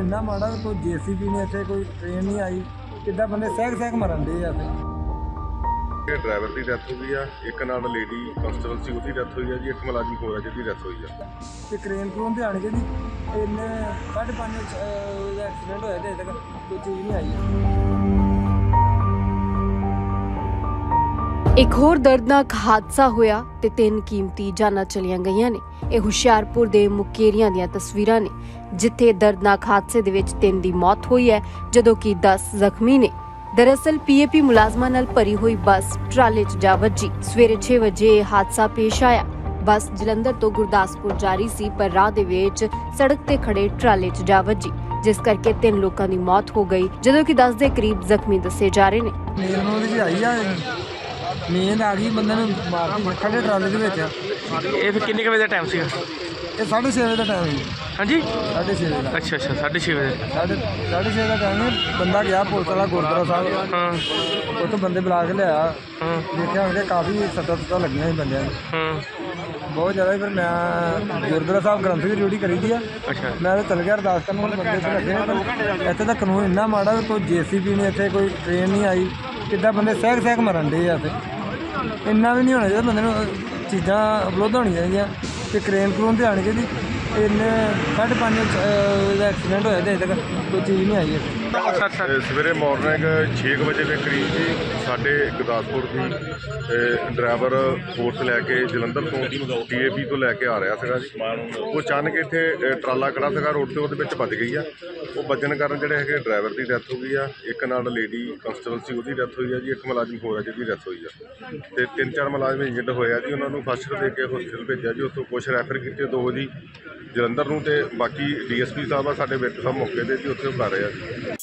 ਇੰਨਾ ਮਾੜਾ ਕੋਈ ਜੀਸੀਬੀ ਨਹੀਂ ਇੱਥੇ ਕੋਈ ਟ੍ਰੇਨ ਨਹੀਂ ਆਈ। ਕਿੱਦਾਂ ਬੰਦੇ ਸਹਿਕ ਸਹਿਕ ਮਰਨ ਦੇ ਆ ਇੱਥੇ? ਇਹ ਡਰਾਈਵਰ ਦੀ ਡੈਥ ਹੋ ਗਈ ਆ। ਇੱਕ ਨਾਲ ਲੇਡੀ ਕਨਸਟੇਬਲ ਸੀ ਉਹਦੀ ਡੈਥ ਹੋਈ ਆ ਜੀ। ਇੱਕ ਮੁਲਾਜ਼ਮ ਹੋਰ ਆ ਜਿਹਦੀ ਡੈਥ ਹੋਈ ਆ। ਤੇ ਕ੍ਰੇਨ ਕਰੂਨ ਤੇ ਆਣ ਕੇ ਜੀ ਇੰਨੇ ਸਾਢੇ ਪੰਜ ਅਹ, ਦਾ ਐਕਸੀਡੈਂਟ ਹੋਇਆ ਤੇ ਅਜੇ ਤੱਕ ਕੋਈ ਚੀਜ਼ ਨਹੀਂ ਆਈ। ਇੱਕ ਹੋਰ ਦਰਦਨਾਕ ਹਾਦਸਾ ਹੋਇਆ ਤੇ ਤਿੰਨ ਕੀਮਤੀ ਜਾਨਾਂ ਚਲੀਆਂ ਗਈਆਂ ਨੇ। ਇਹ ਹੁਸ਼ਿਆਰਪੁਰ ਦੇ ਮੁਕੇਰੀਆਂ ਦੀਆਂ ਤਸਵੀਰਾਂ ਨੇ, ਜਿੱਥੇ ਦਰਦਨਾਕ ਹਾਦਸੇ ਦੇ ਵਿੱਚ ਤਿੰਨ ਦੀ ਮੌਤ ਹੋਈ ਹੈ, ਜਦੋਂ ਕਿ 10 ਜ਼ਖਮੀ ਨੇ। ਦਰਅਸਲ ਪੀਏਪੀ ਮੁਲਾਜ਼ਮਾਂ ਨਾਲ ਭਰੀ ਹੋਈ ਬੱਸ ਟਰਾਲੇ 'ਚ ਜਾ ਵੱਜੀ। ਸਵੇਰੇ 6 ਵਜੇ ਇਹ ਹਾਦਸਾ ਪੇਸ਼ ਆਇਆ। ਬੱਸ ਜਲੰਧਰ ਤੋਂ ਗੁਰਦਾਸਪੁਰ ਜਾ ਰਹੀ ਸੀ, ਪਰ ਰਾਹ ਦੇ ਵਿੱਚ ਸੜਕ ਤੇ ਖੜੇ ਟਰਾਲੇ 'ਚ ਜਾ ਵੱਜੀ, ਜਿਸ ਕਰਕੇ ਤਿੰਨ ਲੋਕਾਂ ਦੀ ਮੌਤ ਹੋ ਗਈ, ਜਦੋਂ ਕਿ 10 ਦੇ ਕਰੀਬ ਜ਼ਖਮੀ ਦੱਸੇ ਜਾ ਰਹੇ ਨੇ। ਨੀਂਦ ਨੂੰ ਉਹਦੀ ਆਈ ਆ। ਨੀਂਦ ਆ ਗਈ ਬੰਦੇ ਨੂੰ ਮਾਰਦੀ ਖੜੇ ਟਰਾਲੇ ਦੇ ਵਿੱਚ। ਇਹ ਫਿਰ ਕਿੰਨੇ ਕੁ ਵਜੇ ਦਾ ਟਾਈਮ ਸੀਗਾ? ਇਹ 6:30 ਵਜੇ ਦਾ ਟਾਈਮ ਹੈ ਹਾਂਜੀ? 6:30 ਵਜੇ ਦਾ। ਅੱਛਾ ਅੱਛਾ 6:30 ਵਜੇ ਸਾਢੇ ਸਾਢੇ ਛੇ ਦਾ ਟਾਈਮ ਹੈ ਬੰਦਾ ਗਿਆ ਪੁਲਿਸ ਵਾਲਾ ਗੁਰਦੁਆਰਾ ਸਾਹਿਬ। ਹਾਂ। ਉੱਥੋਂ ਬੰਦੇ ਬੁਲਾ ਕੇ ਲਿਆ ਹਾਂ। ਦੇਖਿਆ ਉਹਦੇ ਕਾਫੀ ਸੱਟਾਂ ਸੁੱਟਾਂ ਲੱਗੀਆਂ ਸੀ ਬੰਦਿਆਂ ਨੂੰ। ਹਾਂ। ਬਹੁਤ ਜ਼ਿਆਦਾ ਫਿਰ ਮੈਂ ਗੁਰਦੁਆਰਾ ਸਾਹਿਬ ਗ੍ਰੰਥ ਦੀ ਡਿਊਟੀ ਕਰੀ ਦੀ ਆ। ਅੱਛਾ। ਮੈਂ ਤਾਂ ਚਲ ਗਿਆ ਅਰਦਾਸ ਕਰਨ ਹੁਣ ਬੰਦੇ ਤੇ ਲੱਗੇ ਨੇ। ਪਰ ਇੱਥੇ ਤਾਂ ਕਾਨੂੰਨ ਇੰਨਾ ਮਾੜਾ ਕੋਈ ਜੀਸੀਬੀ ਨਹੀਂ ਇੱਥੇ ਕੋਈ ਟ੍ਰੇਨ ਨਹੀਂ ਆਈ। ਕਿੱਦਾਂ ਬੰਦੇ ਸਹਿਕ ਸਹਿਕ ਮਰਨ ਦੇ ਆ ਇੱਥੇ ਇੰਨਾ ਵੀ ਨਹੀਂ ਹੋਣਾ ਚਾਹੀਦਾ ਬੰਦੇ ਨੂੰ ਚੀਜ਼ਾਂ ਉਪਲਬਧ ਹੋਣੀਆਂ ਚਾਹੀਦੀਆਂ ਕਿ ਕ੍ਰੇਨ ਕਰੂਨ ਤੇ ਆਣੀ ਚਾਹੀਦੀ। ਇੰਨੇ ਸਾਢੇ ਪੰਜ ਦਾ ਐਕਸੀਡੈਂਟ ਹੋਇਆ ਤੇ ਅਜੇ ਤੱਕ ਕੋਈ ਚੀਜ਼ ਨਹੀਂ ਆਈ ਇੱਥੇ। ਸਵੇਰੇ ਮਾਰਨਿੰਗ 6 ਕੁ ਵਜੇ ਦੇ ਕਰੀਬ ਜੀ ਸਾਡੇ ਗੁਰਦਾਸਪੁਰ ਦੀ ਡਰਾਈਵਰ ਫੋਰਸ ਲੈ ਕੇ ਜਲੰਧਰ ਤੋਂ ਟੀਏਪੀ ਤੋਂ ਲੈ ਕੇ ਆ ਰਿਹਾ ਸੀਗਾ ਜੀ। ਉਹ ਅਚਾਨਕ ਇੱਥੇ ਟਰਾਲਾ ਖੜਾ ਸੀਗਾ ਰੋਡ ਤੇ ਉਹਦੇ ਵਿੱਚ ਵੱਜ ਗਈ ਆ। ਉਹ ਵੱਜਣ ਕਾਰਨ ਜਿਹੜੇ ਹੈਗੇ ਡਰਾਈਵਰ ਦੀ ਡੈਥ ਹੋ ਗਈ ਆ। ਇੱਕ ਨਾਲ ਲੇਡੀ ਕਨਸਟੇਬਲ ਸੀ ਉਹਦੀ ਡੈਥ ਹੋਈ ਆ ਜੀ। ਇੱਕ ਮੁਲਾਜ਼ਮ ਹੋਰ ਆ ਜਿਹਦੀ ਡੈਥ ਹੋਈ ਆ। ਤੇ ਤਿੰਨ ਚਾਰ ਮੁਲਾਜ਼ਮ ਇੰਜਰਡ ਹੋਏ ਆ ਜੀ। ਉਹਨਾਂ ਨੂੰ ਫਸਟ ਦੇ ਕੇ ਹਸਪੀਟਲ ਭੇਜਿਆ ਜੀ। ਉੱਥੋਂ ਕੁਝ ਰੈਫਰ ਕੀਤੇ ਦੋ ਜੀ ਜਲੰਧਰ ਨੂੰ ਤੇ ਬਾਕੀ ਡੀਐਸਪੀ ਸਾਹਿਬ ਆ ਸਾਡੇ ਵਿੱਚ ਸਾਹਿਬ ਮੌਕੇ ਤੇ ਜੀ, ਉੱਥੇ ਬੁਲਾ ਰਹੇ ਆ ਜੀ।